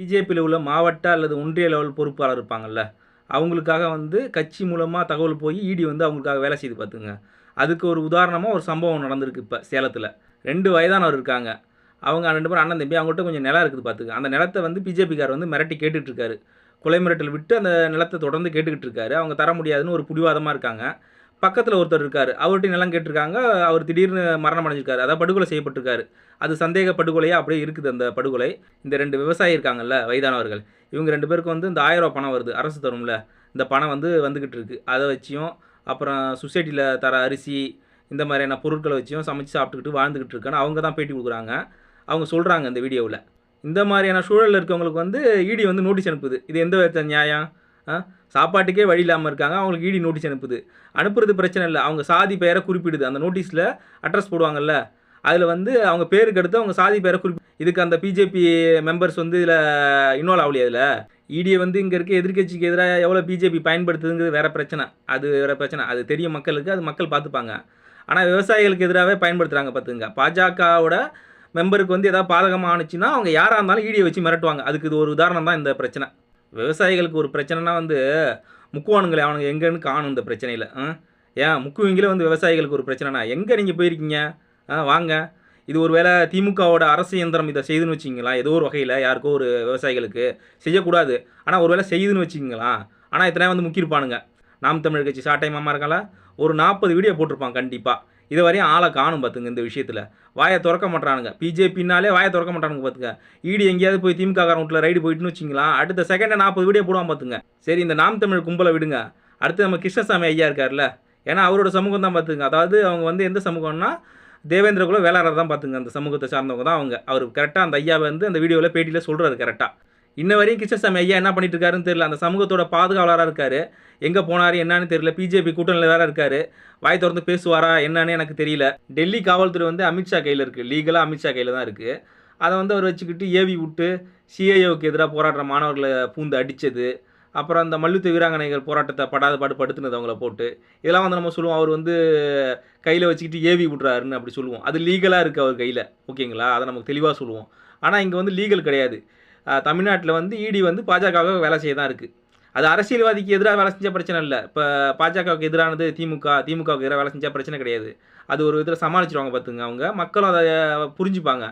பிஜேபியில் உள்ள மாவட்ட அல்லது ஒன்றிய லெவல் பொறுப்பாளர் இருப்பாங்கல்ல அவங்களுக்காக வந்து கட்சி மூலமாக தகவல் போய் இடி வந்து அவங்களுக்காக வேலை செய்து பார்த்துங்க. அதுக்கு ஒரு உதாரணமாக ஒரு சம்பவம் நடந்திருக்கு இப்போ சேலத்தில். ரெண்டு வயதானவர் இருக்காங்க. அவங்க ரெண்டு பேரும் அண்ணன் தம்பி அவங்கள்ட்ட கொஞ்சம் நிலம் இருக்குது பார்த்துக்க. அந்த நிலத்தை வந்து பிஜேபிக்கார் வந்து மிரட்டி கேட்டுட்ருக்காரு கொலை மிரட்டல் விட்டு அந்த நிலத்தை தொடர்ந்து கேட்டுக்கிட்டு இருக்காரு. அவங்க தர முடியாதுன்னு ஒரு பிடிவாதமாக இருக்காங்க. பக்கத்தில் ஒருத்தர் இருக்கார். அவர்கிட்ட நிலம் கேட்டிருக்காங்க அவர் திடீர்னு மரணம் அடைஞ்சிருக்காரு. அதாவது படுகொலை செய்யப்பட்டிருக்காரு. அது சந்தேக படுகொலையாக அப்படியே இருக்குது அந்த படுகொலை. இந்த ரெண்டு விவசாயி இருக்காங்கல்ல வயதானவர்கள் இவங்க ரெண்டு பேருக்கு வந்து இந்த ஆயிரம் ரூபா பணம் வருது அரசு தரும்ல. இந்த பணம் வந்து வந்துக்கிட்டு இருக்கு. அதை வச்சியும் அப்புறம் சொசைட்டியில் தர அரிசி இந்த மாதிரியான பொருட்களை வச்சியும் சமைச்சு சாப்பிட்டுக்கிட்டு வாழ்ந்துக்கிட்டு இருக்கான்னு அவங்க தான் பேட்டி கொடுக்குறாங்க. அவங்க சொல்கிறாங்க இந்த வீடியோவில். இந்த மாதிரியான சூழலில் இருக்கவங்களுக்கு வந்து இடி வந்து நோட்டீஸ் அனுப்புது. இது எந்த விதத்த நியாயம்? சாப்பாட்டுக்கே வழி இல்லாமல் இருக்காங்க. அவங்களுக்கு இடி நோட்டீஸ் அனுப்புது. அனுப்புறது பிரச்சனை இல்லை. அவங்க சாதி பெயரை குறிப்பிடுது. அந்த நோட்டீஸில் அட்ரஸ் போடுவாங்கல்ல. அதில் வந்து அவங்க பேருக்கு அடுத்து அவங்க சாதி பேரை குறிப்பி இதுக்கு அந்த பிஜேபி மெம்பர்ஸ் வந்து இதில் இன்வால்வ் ஆகலையே அதில் இடியை வந்து இங்கே இருக்க எதிர்க்கட்சிக்கு எதிராக எவ்வளோ பிஜேபி பயன்படுத்துதுங்கிறது வேறு பிரச்சனை. அது வேறு பிரச்சனை. அது தெரியும் மக்களுக்கு. அது மக்கள் பார்த்துப்பாங்க. ஆனால் விவசாயிகளுக்கு எதிராகவே பயன்படுத்துகிறாங்க பார்த்துங்க பாஜகவோட மெம்பருக்கு வந்து எதாவது பாதகமாக ஆணுச்சுன்னா அவங்க யாராக இருந்தாலும் இடியை வச்சு மிரட்டுவாங்க. அதுக்கு இது ஒரு உதாரணம் தான் இந்த பிரச்சனை. விவசாயிகளுக்கு ஒரு பிரச்சனைனா வந்து முக்குவானுங்களே அவனுங்க எங்கேன்னு காணும் இந்த பிரச்சனையில். ஏன்? முக்குவீங்களே வந்து விவசாயிகளுக்கு ஒரு பிரச்சனைனா எங்கே நீங்கள் போயிருக்கீங்க? ஆ வாங்க. இது ஒரு வேளை திமுகவோட அரசு இயந்திரம் இதை செய்துன்னு வச்சிங்களா? ஏதோ ஒரு வகையில் யாருக்கோ ஒரு விவசாயிகளுக்கு செய்யக்கூடாது. ஆனால் ஒரு வேளை செய்யுதுன்னு வச்சிங்களா? ஆனால் இத்தனை வந்து முக்கியிருப்பானுங்க. நாம் தமிழ் கட்சி சாட்டை மாமா இருக்காங்களா ஒரு நாற்பது வீடியோ போட்டிருப்பான் கண்டிப்பாக இது வரையும் ஆளை காணும் பார்த்துங்க இந்த விஷயத்தில். வாயை திறக்க மாட்டானுங்க பிஜேபினாலே வாயை திறக்க மாட்டானுங்க பார்த்துங்க. ஈடி எங்கேயாவது போய் திமுக காரன் வீட்டில் ரைடு போயிட்டுன்னு வச்சிங்களா அடுத்த செகண்டை நாற்பது வீடியோ போடுவான் பார்த்துங்க. சரி இந்த நாம் தமிழ் கும்பலை விடுங்க. அடுத்து நம்ம கிருஷ்ணசாமி ஐயா இருக்கார்ல ஏன்னா அவரோட சமூகம் தான் பார்த்துங்க. அதாவது அவங்க வந்து எந்த சமூகம்னா தேவேந்திர குல வேளாளர் தான் பார்த்துங்க. அந்த சமூகத்தை சார்ந்தவங்க தான் அவங்க. அவர் கரெக்டாக அந்த ஐயா வந்து அந்த வீடியோவில் பேட்டியில் சொல்கிறாரு கரெக்டாக இன்ன வரையும் கிருஷ்ணசாமி ஐயா என்ன பண்ணிட்டு இருக்காருன்னு தெரியல. அந்த சமூகத்தோட பாதுகாவலராக இருக்காரு. எங்கே போனார் என்னன்னு தெரியல. பிஜேபி கூட்டணியில் வேற இருக்காரு. வாய் திறந்து பேசுவாரா என்னன்னு எனக்கு தெரியல. டெல்லி காவல்துறை வந்து அமித்ஷா கையில் இருக்குது லீகலாக அமித்ஷா கையில் தான் இருக்குது அதை வந்து அவர் வச்சுக்கிட்டு ஏவி விட்டு சிஐஓக்கு எதிராக போராடுற மாணவர்களை பூந்து அடித்தது அப்புறம் அந்த மல்யுத்த வீராங்கனைகள் போராட்டத்தை படாத பாடு படுத்துனது அவங்கள போட்டு. இதெல்லாம் வந்து நம்ம சொல்லுவோம். அவர் வந்து கையில் வச்சுக்கிட்டு ஏவி விட்றாருன்னு அப்படி சொல்லுவோம். அது லீகலாக இருக்குது அவர் கையில். ஓகேங்களா? அதை நமக்கு தெளிவாக சொல்லுவோம். ஆனால் இங்கே வந்து லீகல் கிடையாது. தமிழ்நாட்டில் வந்து இடி வந்து பாஜகவுக்கு வேலை செய்ய தான் இருக்குது அது அரசியல்வாதிக்கு எதிராக வேலை செஞ்ச பிரச்சனை இல்லை. இப்போ பாஜகவுக்கு எதிரானது திமுக திமுகவுக்கு எதிராக வேலை செஞ்ச பிரச்சனை கிடையாது. அது ஒரு விதத்தில் சமாளிச்சிருவாங்க பார்த்துங்க அவங்க. மக்களும் அதை புரிஞ்சுப்பாங்க.